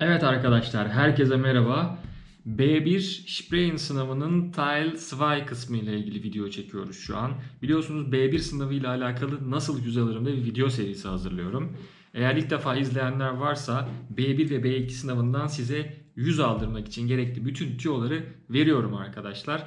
Evet arkadaşlar, herkese merhaba. B1 Sprechen sınavının Teil 2 kısmı ile ilgili video çekiyoruz şu an. Biliyorsunuz B1 sınavı ile alakalı nasıl yüz alırım diye bir video serisi hazırlıyorum. Eğer ilk defa izleyenler varsa B1 ve B2 sınavından size yüz aldırmak için gerekli bütün tüyoları veriyorum arkadaşlar.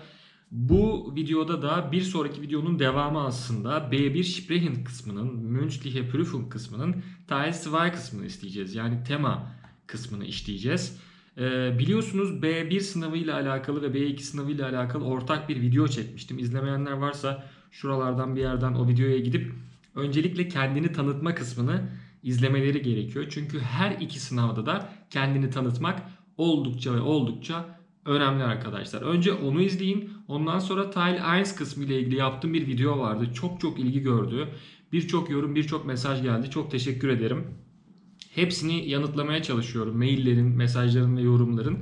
Bu videoda da bir sonraki videonun devamı aslında B1 Sprechen kısmının, Mündliche Prüfung kısmının Teil 2 kısmını isteyeceğiz. Yani tema kısmını işleyeceğiz. Ee, biliyorsunuz B1 sınavı ile alakalı ve B2 sınavı ile alakalı ortak bir video çekmiştim. İzlemeyenler varsa şuralardan bir yerden o videoya gidip öncelikle kendini tanıtma kısmını izlemeleri gerekiyor. Çünkü her iki sınavda da kendini tanıtmak oldukça ve oldukça önemli arkadaşlar. Önce onu izleyin. Ondan sonra Tile 1 kısmı ile ilgili yaptığım bir video vardı. Çok çok ilgi gördü. Birçok yorum, birçok mesaj geldi. Çok teşekkür ederim. Hepsini yanıtlamaya çalışıyorum. Maillerin, mesajların ve yorumların.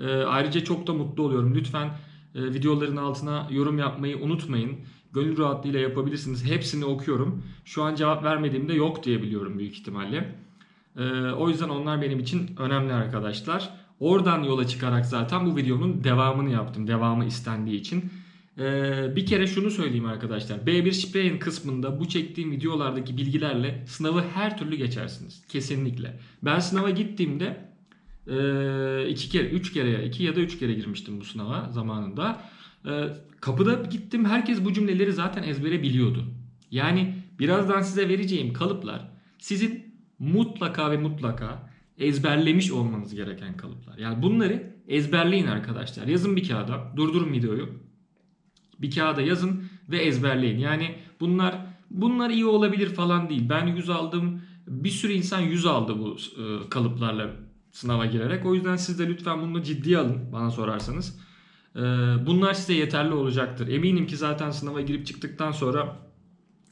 Ee, ayrıca çok da mutlu oluyorum. Lütfen e, videoların altına yorum yapmayı unutmayın. Gönül rahatlığıyla yapabilirsiniz. Hepsini okuyorum. Şu an cevap vermediğimde yok diye biliyorum büyük ihtimalle. Ee, o yüzden onlar benim için önemli arkadaşlar. Oradan yola çıkarak zaten bu videonun devamını yaptım. Devamı istendiği için. Ee, bir kere şunu söyleyeyim arkadaşlar. B1 Sprechen kısmında bu çektiğim videolardaki bilgilerle sınavı her türlü geçersiniz. Kesinlikle. Ben sınava gittiğimde e, iki kere, üç kere, iki ya da üç kere girmiştim bu sınava zamanında. E, kapıda gittim. Herkes bu cümleleri zaten ezbere biliyordu. Yani birazdan size vereceğim kalıplar sizin mutlaka ve mutlaka ezberlemiş olmanız gereken kalıplar. Yani bunları ezberleyin arkadaşlar. Yazın bir kağıda, durdurun videoyu bir kağıda yazın ve ezberleyin. Yani bunlar bunlar iyi olabilir falan değil. Ben 100 aldım. Bir sürü insan 100 aldı bu e, kalıplarla sınava girerek. O yüzden siz de lütfen bunu ciddiye alın bana sorarsanız. E, bunlar size yeterli olacaktır. Eminim ki zaten sınava girip çıktıktan sonra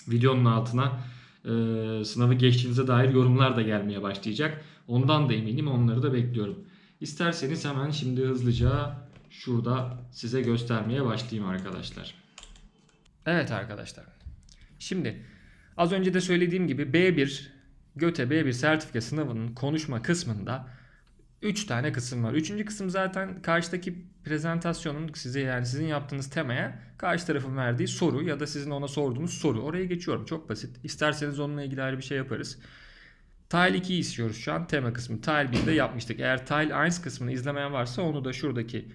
videonun altına e, sınavı geçtiğinize dair yorumlar da gelmeye başlayacak. Ondan da eminim onları da bekliyorum. İsterseniz hemen şimdi hızlıca şurada size göstermeye başlayayım arkadaşlar. Evet arkadaşlar. Şimdi az önce de söylediğim gibi B1 Göte B1 sertifika sınavının konuşma kısmında 3 tane kısım var. Üçüncü kısım zaten karşıdaki prezentasyonun size yani sizin yaptığınız temaya karşı tarafın verdiği soru ya da sizin ona sorduğunuz soru. Oraya geçiyorum. Çok basit. İsterseniz onunla ilgili ayrı bir şey yaparız. Tile 2'yi istiyoruz şu an tema kısmı. Tile 1'de yapmıştık. Eğer Tile 1 kısmını izlemeyen varsa onu da şuradaki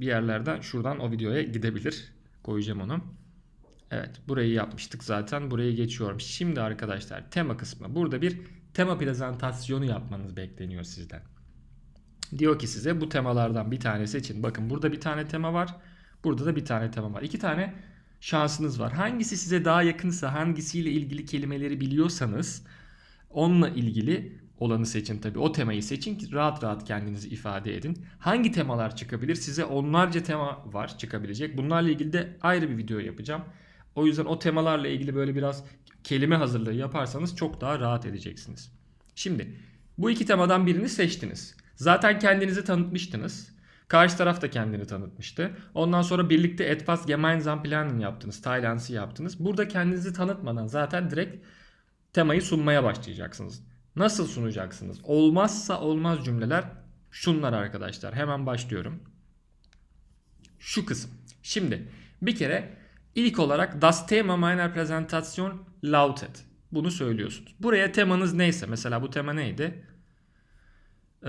bir yerlerden şuradan o videoya gidebilir. Koyacağım onu. Evet burayı yapmıştık zaten. Buraya geçiyorum. Şimdi arkadaşlar tema kısmı. Burada bir tema prezentasyonu yapmanız bekleniyor sizden. Diyor ki size bu temalardan bir tane seçin. Bakın burada bir tane tema var. Burada da bir tane tema var. İki tane şansınız var. Hangisi size daha yakınsa, hangisiyle ilgili kelimeleri biliyorsanız onunla ilgili olanı seçin tabi. O temayı seçin ki rahat rahat kendinizi ifade edin. Hangi temalar çıkabilir? Size onlarca tema var çıkabilecek. Bunlarla ilgili de ayrı bir video yapacağım. O yüzden o temalarla ilgili böyle biraz kelime hazırlığı yaparsanız çok daha rahat edeceksiniz. Şimdi bu iki temadan birini seçtiniz. Zaten kendinizi tanıtmıştınız. Karşı taraf da kendini tanıtmıştı. Ondan sonra birlikte Etwas Gemeinsam Planen yaptınız. Tayland'sı yaptınız. Burada kendinizi tanıtmadan zaten direkt temayı sunmaya başlayacaksınız. Nasıl sunacaksınız? Olmazsa olmaz cümleler şunlar arkadaşlar. Hemen başlıyorum. Şu kısım. Şimdi bir kere ilk olarak Das Thema meiner Präsentation lautet. Bunu söylüyorsunuz. Buraya temanız neyse. Mesela bu tema neydi? Ee,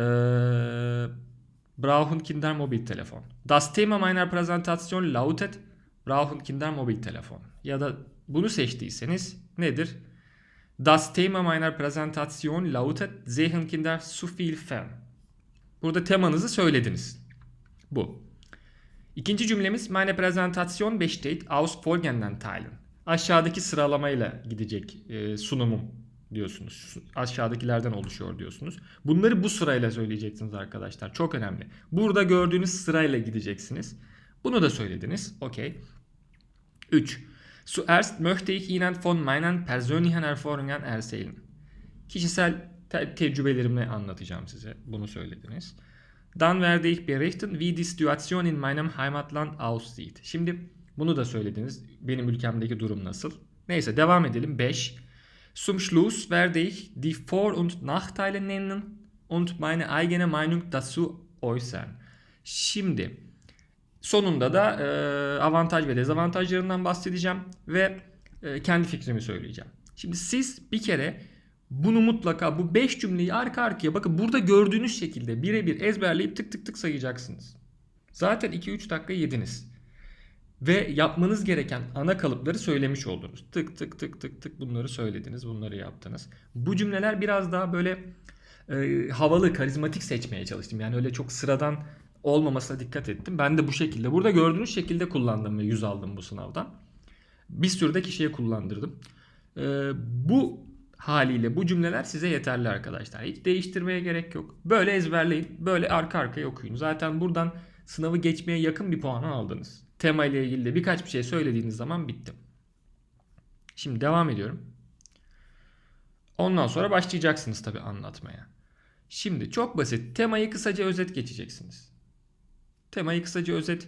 brauchen Kinder Mobiltelefon. Das Thema meiner Präsentation lautet Brauchen Kinder Mobiltelefon. Ya da bunu seçtiyseniz nedir? Das Thema meiner Präsentation lautet Sehen Kinder zu viel fern. Burada temanızı söylediniz. Bu. İkinci cümlemiz Meine Präsentation besteht aus folgenden Teilen. Aşağıdaki sıralamayla gidecek e, sunumum diyorsunuz. Aşağıdakilerden oluşuyor diyorsunuz. Bunları bu sırayla söyleyeceksiniz arkadaşlar. Çok önemli. Burada gördüğünüz sırayla gideceksiniz. Bunu da söylediniz. Okey. 3. Zuerst möchte ich Ihnen von meinen persönlichen Erfahrungen erzählen. Kişisel te- tecrübelerimi anlatacağım size. Bunu söylediniz. Dann werde ich berichten, wie die Situation in meinem Heimatland aussieht. Şimdi bunu da söylediniz. Benim ülkemdeki durum nasıl? Neyse devam edelim. 5. Zum Schluss werde ich die Vor- und Nachteile nennen und meine eigene Meinung dazu äußern. Şimdi sonunda da e, avantaj ve dezavantajlarından bahsedeceğim ve e, kendi fikrimi söyleyeceğim. Şimdi siz bir kere bunu mutlaka bu 5 cümleyi arka arkaya bakın burada gördüğünüz şekilde birebir ezberleyip tık tık tık sayacaksınız. Zaten 2-3 dakika yediniz. Ve yapmanız gereken ana kalıpları söylemiş oldunuz. Tık tık tık tık tık bunları söylediniz, bunları yaptınız. Bu cümleler biraz daha böyle e, havalı, karizmatik seçmeye çalıştım. Yani öyle çok sıradan olmamasına dikkat ettim. Ben de bu şekilde, burada gördüğünüz şekilde kullandım ve 100 aldım bu sınavdan. Bir sürü de kişiye kullandırdım. E, bu haliyle bu cümleler size yeterli arkadaşlar. Hiç değiştirmeye gerek yok. Böyle ezberleyin, böyle arka arkaya okuyun. Zaten buradan sınavı geçmeye yakın bir puanı aldınız. Tema ile ilgili de birkaç bir şey söylediğiniz zaman bitti. Şimdi devam ediyorum. Ondan sonra başlayacaksınız tabii anlatmaya. Şimdi çok basit. Temayı kısaca özet geçeceksiniz. Temayı kısaca özet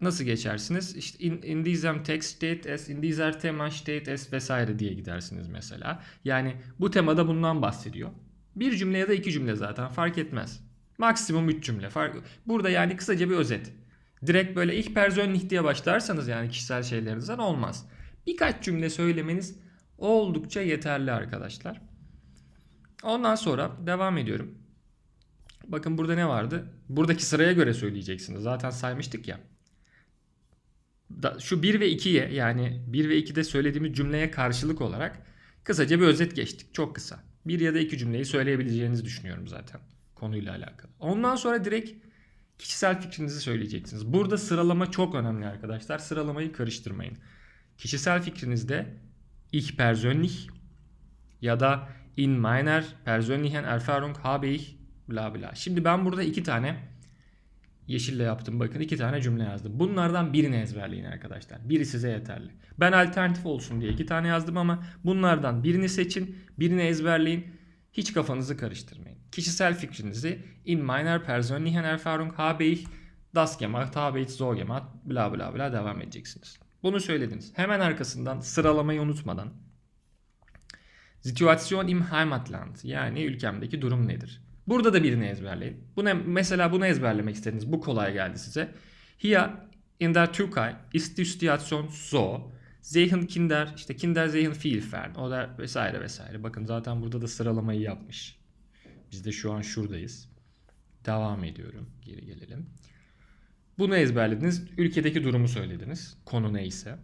nasıl geçersiniz? İşte in, in diesem Text steht es, in dieser Thema steht es vesaire diye gidersiniz mesela. Yani bu temada bundan bahsediyor. Bir cümle ya da iki cümle zaten fark etmez. Maksimum üç cümle. Fark... Burada yani kısaca bir özet. Direkt böyle ilk persönlich diye başlarsanız yani kişisel şeylerinizden olmaz. Birkaç cümle söylemeniz oldukça yeterli arkadaşlar. Ondan sonra devam ediyorum. Bakın burada ne vardı? Buradaki sıraya göre söyleyeceksiniz. Zaten saymıştık ya. Şu 1 ve 2'ye yani 1 ve 2'de söylediğimiz cümleye karşılık olarak kısaca bir özet geçtik. Çok kısa. Bir ya da iki cümleyi söyleyebileceğinizi düşünüyorum zaten konuyla alakalı. Ondan sonra direkt kişisel fikrinizi söyleyeceksiniz. Burada sıralama çok önemli arkadaşlar. Sıralamayı karıştırmayın. Kişisel fikrinizde ich persönlich ya da in meiner persönlichen Erfahrung habe ich bla bla. Şimdi ben burada iki tane yeşille yaptım. Bakın iki tane cümle yazdım. Bunlardan birini ezberleyin arkadaşlar. Biri size yeterli. Ben alternatif olsun diye iki tane yazdım ama bunlardan birini seçin, birini ezberleyin. Hiç kafanızı karıştırmayın. Kişisel fikrinizi in meiner persönlichen Erfahrung habe ich das gemacht, habe ich so gemacht, bla bla bla devam edeceksiniz. Bunu söylediniz. Hemen arkasından sıralamayı unutmadan Situation im Heimatland yani ülkemdeki durum nedir? Burada da birini ezberleyin. Bu ne, mesela bunu ezberlemek istediniz. Bu kolay geldi size. Hier in der Türkei ist die Situation so. Sehen Kinder, işte Kinder sehen viel fern. O da vesaire vesaire. Bakın zaten burada da sıralamayı yapmış. Biz de şu an şuradayız. Devam ediyorum. Geri gelelim. Bunu ezberlediniz. Ülkedeki durumu söylediniz. Konu neyse.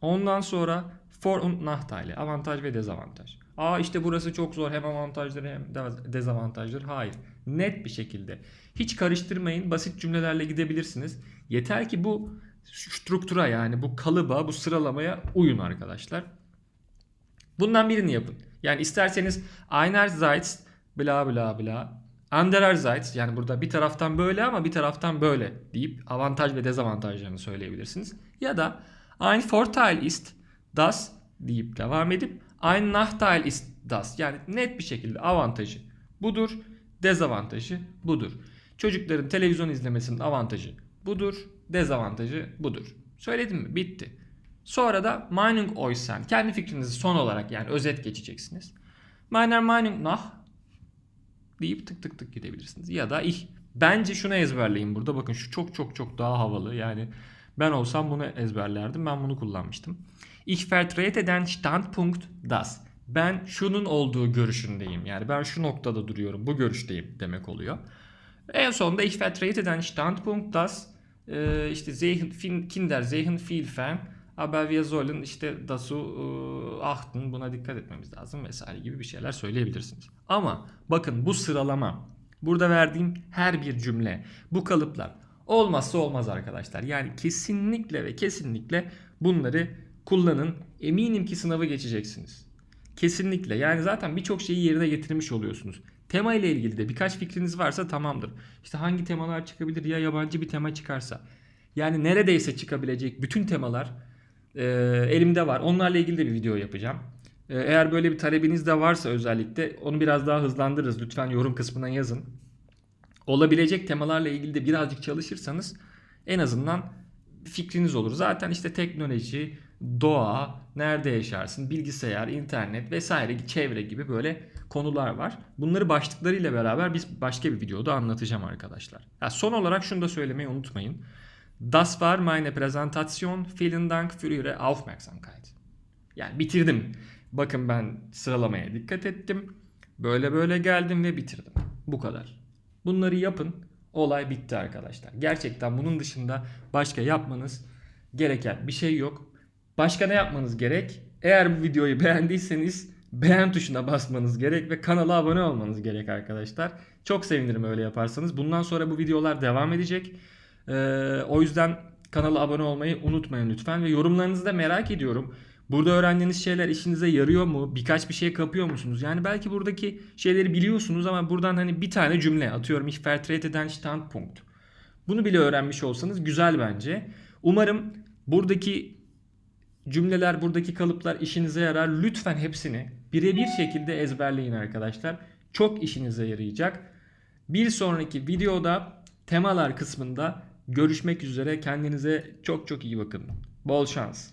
Ondan sonra for und Nachteile. Avantaj ve dezavantaj. Aa işte burası çok zor. Hem avantajları hem de- dezavantajları. Hayır. Net bir şekilde. Hiç karıştırmayın. Basit cümlelerle gidebilirsiniz. Yeter ki bu struktura yani bu kalıba, bu sıralamaya uyun arkadaşlar. Bundan birini yapın. Yani isterseniz einerseits bla bla bla andererseits yani burada bir taraftan böyle ama bir taraftan böyle deyip avantaj ve dezavantajlarını söyleyebilirsiniz. Ya da ein Vorteil ist das deyip devam edip ein Nachteil ist das yani net bir şekilde avantajı budur, dezavantajı budur. Çocukların televizyon izlemesinin avantajı budur, dezavantajı budur. Söyledim mi? Bitti. Sonra da Meinung äußern. Kendi fikrinizi son olarak yani özet geçeceksiniz. Meiner Meinung nach deyip tık tık tık gidebilirsiniz. Ya da ich. Bence şunu ezberleyin burada. Bakın şu çok çok çok daha havalı. Yani ben olsam bunu ezberlerdim. Ben bunu kullanmıştım. Ich vertrete den Standpunkt das. Ben şunun olduğu görüşündeyim. Yani ben şu noktada duruyorum. Bu görüşteyim demek oluyor. En sonunda ich vertrete den Standpunkt das e, işte sehen, fin- Kinder sehen viel fern aber wir sollen işte dazu e, achten buna dikkat etmemiz lazım vesaire gibi bir şeyler söyleyebilirsiniz. Ama bakın bu sıralama burada verdiğim her bir cümle bu kalıplar olmazsa olmaz arkadaşlar. Yani kesinlikle ve kesinlikle bunları kullanın. Eminim ki sınavı geçeceksiniz. Kesinlikle. Yani zaten birçok şeyi yerine getirmiş oluyorsunuz. Tema ile ilgili de birkaç fikriniz varsa tamamdır. İşte hangi temalar çıkabilir ya yabancı bir tema çıkarsa. Yani neredeyse çıkabilecek bütün temalar e, elimde var. Onlarla ilgili de bir video yapacağım. E, eğer böyle bir talebiniz de varsa özellikle onu biraz daha hızlandırırız. Lütfen yorum kısmına yazın. Olabilecek temalarla ilgili de birazcık çalışırsanız en azından fikriniz olur. Zaten işte teknoloji, doğa, nerede yaşarsın, bilgisayar, internet vesaire çevre gibi böyle konular var. Bunları başlıklarıyla beraber biz başka bir videoda anlatacağım arkadaşlar. Ya son olarak şunu da söylemeyi unutmayın. Das war meine Präsentation. Vielen Dank für Ihre Aufmerksamkeit. Yani bitirdim. Bakın ben sıralamaya dikkat ettim. Böyle böyle geldim ve bitirdim. Bu kadar. Bunları yapın. Olay bitti arkadaşlar. Gerçekten bunun dışında başka yapmanız gereken bir şey yok. Başka ne yapmanız gerek? Eğer bu videoyu beğendiyseniz beğen tuşuna basmanız gerek ve kanala abone olmanız gerek arkadaşlar. Çok sevinirim öyle yaparsanız. Bundan sonra bu videolar devam edecek. Ee, o yüzden kanala abone olmayı unutmayın lütfen ve yorumlarınızı da merak ediyorum. Burada öğrendiğiniz şeyler işinize yarıyor mu? Birkaç bir şey kapıyor musunuz? Yani belki buradaki şeyleri biliyorsunuz ama buradan hani bir tane cümle atıyorum. Ich vertrete den Standpunkt. Bunu bile öğrenmiş olsanız güzel bence. Umarım buradaki Cümleler buradaki kalıplar işinize yarar. Lütfen hepsini birebir şekilde ezberleyin arkadaşlar. Çok işinize yarayacak. Bir sonraki videoda temalar kısmında görüşmek üzere. Kendinize çok çok iyi bakın. Bol şans.